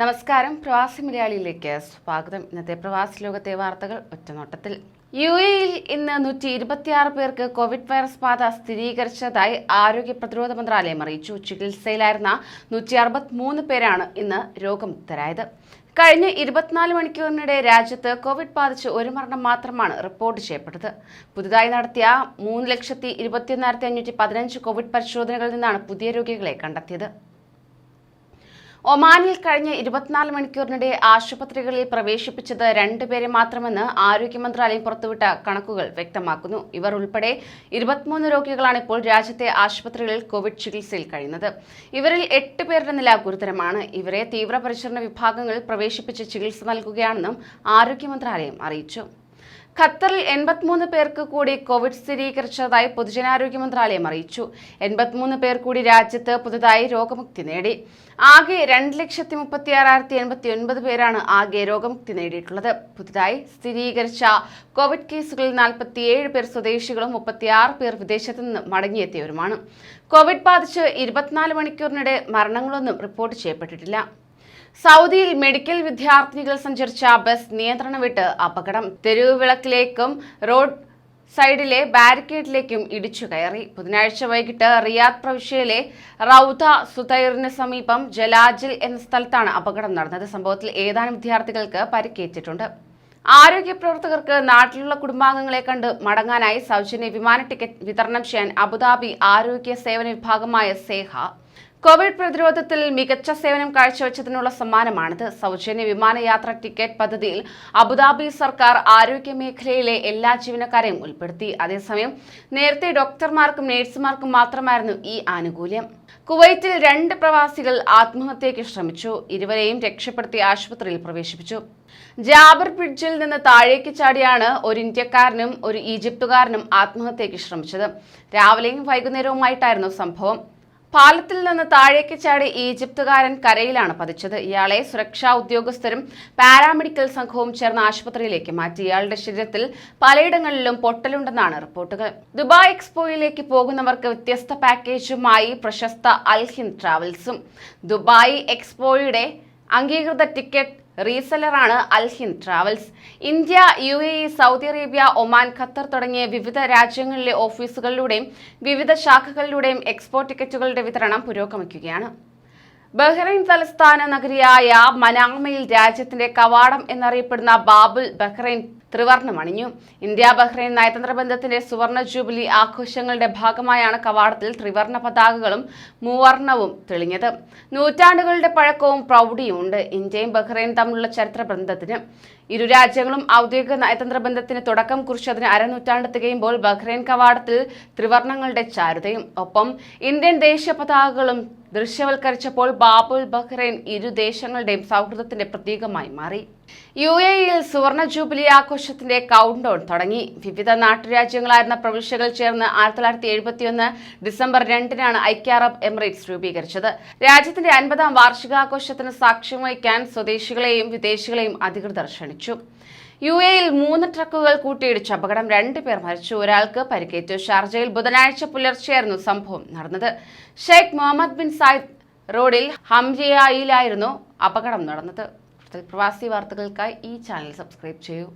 നമസ്കാരം. പ്രവാസി മലയാളിയിലേക്ക് സ്വാഗതം. ഇന്നത്തെ പ്രവാസി ലോകത്തെ വാർത്തകൾ ഒറ്റനോട്ടത്തിൽ. യു എയിൽ ഇന്ന് നൂറ്റി ഇരുപത്തിയാറ് പേർക്ക് കോവിഡ് വൈറസ് ബാധ സ്ഥിരീകരിച്ചതായി ആരോഗ്യ പ്രതിരോധ മന്ത്രാലയം അറിയിച്ചു. ചികിത്സയിലായിരുന്ന നൂറ്റി അറുപത്തിമൂന്ന് പേരാണ് ഇന്ന് രോഗമുക്തരായത്. കഴിഞ്ഞ ഇരുപത്തിനാല് മണിക്കൂറിനിടെ രാജ്യത്ത് കോവിഡ് ബാധിച്ച് ഒരു മരണം മാത്രമാണ് റിപ്പോർട്ട് ചെയ്യപ്പെട്ടത്. പുതുതായി നടത്തിയ മൂന്ന് ലക്ഷത്തി ഇരുപത്തിയൊന്നായിരത്തി അഞ്ഞൂറ്റി പതിനഞ്ച് കോവിഡ് പരിശോധനകളിൽ നിന്നാണ് പുതിയ രോഗികളെ കണ്ടെത്തിയത്. ഒമാനിൽ കഴിഞ്ഞ ഇരുപത്തിനാല് മണിക്കൂറിനിടെ ആശുപത്രികളിൽ പ്രവേശിപ്പിച്ചത് രണ്ടുപേരെ മാത്രമെന്ന് ആരോഗ്യ മന്ത്രാലയം പുറത്തുവിട്ട കണക്കുകൾ വ്യക്തമാക്കുന്നു. ഇവർ ഉൾപ്പെടെ ഇരുപത്തിമൂന്ന് രോഗികളാണ് ഇപ്പോൾ രാജ്യത്തെ ആശുപത്രികളിൽ കോവിഡ് ചികിത്സയിൽ കഴിയുന്നത്. ഇവരിൽ എട്ട് പേരുടെ നില ഗുരുതരമാണ്. ഇവരെ തീവ്രപരിചരണ വിഭാഗങ്ങളിൽ പ്രവേശിപ്പിച്ച് ചികിത്സ നൽകുകയാണെന്നും ആരോഗ്യ മന്ത്രാലയം അറിയിച്ചു. ഖത്തറിൽ എൺപത്തിമൂന്ന് പേർക്ക് കൂടി കോവിഡ് സ്ഥിരീകരിച്ചതായി പൊതുജനാരോഗ്യ മന്ത്രാലയം അറിയിച്ചു. എൺപത്തിമൂന്ന് പേർ കൂടി രാജ്യത്ത് പുതുതായി രോഗമുക്തി നേടി. ആകെ രണ്ട് ലക്ഷത്തി മുപ്പത്തി ആറായിരത്തി എൺപത്തി ഒൻപത് പേരാണ് ആകെ രോഗമുക്തി നേടിയിട്ടുള്ളത്. പുതുതായി സ്ഥിരീകരിച്ച കോവിഡ് കേസുകളിൽ നാൽപ്പത്തിയേഴ് പേർ സ്വദേശികളും മുപ്പത്തിയാറ് പേർ വിദേശത്തു നിന്ന് മടങ്ങിയെത്തിയവരുമാണ്. കോവിഡ് ബാധിച്ച് ഇരുപത്തിനാല് മണിക്കൂറിനിടെ മരണങ്ങളൊന്നും റിപ്പോർട്ട് ചെയ്യപ്പെട്ടിട്ടില്ല. സൗദിയിൽ മെഡിക്കൽ വിദ്യാർത്ഥിനികൾ സഞ്ചരിച്ച ബസ് നിയന്ത്രണം വിട്ട് അപകടം. തെരുവ് വിളക്കിലേക്കും റോഡ് സൈഡിലെ ബാരിക്കേഡിലേക്കും ഇടിച്ചു കയറി. ബുധനാഴ്ച വൈകിട്ട് റിയാദ് പ്രവിശ്യയിലെ റൌദ സുതൈറിന് സമീപം ജലാജിൽ എന്ന സ്ഥലത്താണ് അപകടം നടന്നത്. സംഭവത്തിൽ ഏതാനും വിദ്യാർത്ഥികൾക്ക് പരിക്കേറ്റിട്ടുണ്ട്. ആരോഗ്യ പ്രവർത്തകർക്ക് നാട്ടിലുള്ള കുടുംബാംഗങ്ങളെ കണ്ട് മടങ്ങാനായി സൗജന്യ വിമാന ടിക്കറ്റ് വിതരണം ചെയ്യാൻ അബുദാബി ആരോഗ്യ സേവന വിഭാഗമായ സേഹ കോവിഡ് പ്രതിരോധത്തിൽ മികച്ച സേവനം കാഴ്ചവെച്ചതിനുള്ള സമ്മാനമാണിത്. സൗജന്യ വിമാനയാത്ര ടിക്കറ്റ് പദ്ധതിയിൽ അബുദാബി സർക്കാർ ആരോഗ്യ മേഖലയിലെ എല്ലാ ജീവനക്കാരെയും ഉൾപ്പെടുത്തി. അതേസമയം നേരത്തെ ഡോക്ടർമാർക്കും നഴ്സുമാർക്കും മാത്രമായിരുന്നു ഈ ആനുകൂല്യം. കുവൈറ്റിൽ രണ്ട് പ്രവാസികൾ ആത്മഹത്യയ്ക്ക് ശ്രമിച്ചു. ഇരുവരെയും രക്ഷപ്പെടുത്തി ആശുപത്രിയിൽ പ്രവേശിപ്പിച്ചു. ജാബർ ബ്രിഡ്ജിൽ നിന്ന് താഴേക്ക് ചാടിയാണ് ഒരു ഇന്ത്യക്കാരനും ഒരു ഈജിപ്തുകാരനും ആത്മഹത്യയ്ക്ക് ശ്രമിച്ചത്. രാവിലെയും വൈകുന്നേരവുമായിട്ടായിരുന്നു സംഭവം. പാലത്തിൽ നിന്ന് താഴേക്ക് ചാടി ഈജിപ്തുകാരൻ കരയിലാണ് പതിച്ചത്. ഇയാളെ സുരക്ഷാ ഉദ്യോഗസ്ഥരും പാരാമെഡിക്കൽ സംഘവും ചേർന്ന് ആശുപത്രിയിലേക്ക് മാറ്റി. ഇയാളുടെ ശരീരത്തിൽ പലയിടങ്ങളിലും പൊട്ടലുണ്ടെന്നാണ് റിപ്പോർട്ടുകൾ. ദുബായ് എക്സ്പോയിലേക്ക് പോകുന്നവർക്ക് വ്യത്യസ്ത പാക്കേജുമായി പ്രശസ്ത അൽഹിൻ ട്രാവൽസും. ദുബായ് എക്സ്പോയുടെ അംഗീകൃത ticket റീസെല്ലറാണ് Alhind travels. India U A Saudi Arabia Oman Qatar തുടങ്ങിയ വിവിധ രാജ്യങ്ങളിലെ ഓഫീസുകളിലൂടെയും വിവിധ ശാഖകളിലൂടെയും എക്സ്പോർട്ട് ടിക്കറ്റുകളുടെ വിതരണം പുരോഗമിക്കുകയാണ്. ബഹ്റൈൻ തലസ്ഥാന നഗരിയായ മനാമയിൽ രാജ്യത്തിന്റെ കവാടം എന്നറിയപ്പെടുന്ന ബാബുൽ ബഹ്റൈൻ ത്രിവർണമണിഞ്ഞു ഇന്ത്യ ബഹ്റൈൻ നയതന്ത്ര ബന്ധത്തിന്റെ സുവർണ ജൂബിലി ആഘോഷങ്ങളുടെ ഭാഗമായാണ് കവാടത്തിൽ ത്രിവർണ പതാകകളും മൂവർണവും തെളിഞ്ഞത്. നൂറ്റാണ്ടുകളുടെ പഴക്കവും പ്രൗഢിയുമുണ്ട് ഇന്ത്യയും ബഹ്റൈൻ തമ്മിലുള്ള ചരിത്ര ബന്ധത്തിന് ഇരു രാജ്യങ്ങളും ഔദ്യോഗിക നയതന്ത്ര ബന്ധത്തിന് തുടക്കം കുറിച്ചതിന് അരനൂറ്റാണ്ട് തികയുമ്പോൾ ബഹ്റൈൻ കവാടത്തിൽ ത്രിവർണങ്ങളുടെ ചാരുതയും. ഒപ്പം ഇന്ത്യൻ ദേശീയ പതാകകളും ദൃശ്യവൽക്കരിച്ചപ്പോൾ ബാബുൽ ബഹ്റൈൻ ഇരു ദേശങ്ങളുടെയും സൗഹൃദത്തിന്റെ പ്രതീകമായി മാറി. യു എ ഇയിൽ സുവർണ ജൂബിലി ആഘോഷത്തിന്റെ കൗണ്ട് ഡൗൺ തുടങ്ങി. വിവിധ നാട്ടുരാജ്യങ്ങളായിരുന്ന പ്രവിശ്യകൾ ചേർന്ന് ആയിരത്തി തൊള്ളായിരത്തി എഴുപത്തിയൊന്ന് ഡിസംബർ രണ്ടിനാണ് ഐക്യ അറബ് എമിറേറ്റ്സ് രൂപീകരിച്ചത്. രാജ്യത്തിന്റെ അൻപതാം വാർഷികാഘോഷത്തിന് സാക്ഷ്യം വഹിക്കാൻ സ്വദേശികളെയും വിദേശികളെയും അധികൃതർ ക്ഷണിച്ചു. യു എയിൽ മൂന്ന് ട്രക്കുകൾ കൂട്ടിയിടിച്ച് അപകടം രണ്ട് പേർ മരിച്ചു. ഒരാൾക്ക് പരിക്കേറ്റു. ഷാർജയിൽ ബുധനാഴ്ച പുലർച്ചെയായിരുന്നു സംഭവം നടന്നത്. ഷെയ്ഖ് മുഹമ്മദ് ബിൻ സായിദ് റോഡിൽ ഹംജിയായിലായിരുന്നു അപകടം നടന്നത്. പ്രവാസി വാർത്തകൾക്കായി ഈ ചാനൽ സബ്സ്ക്രൈബ് ചെയ്യൂ.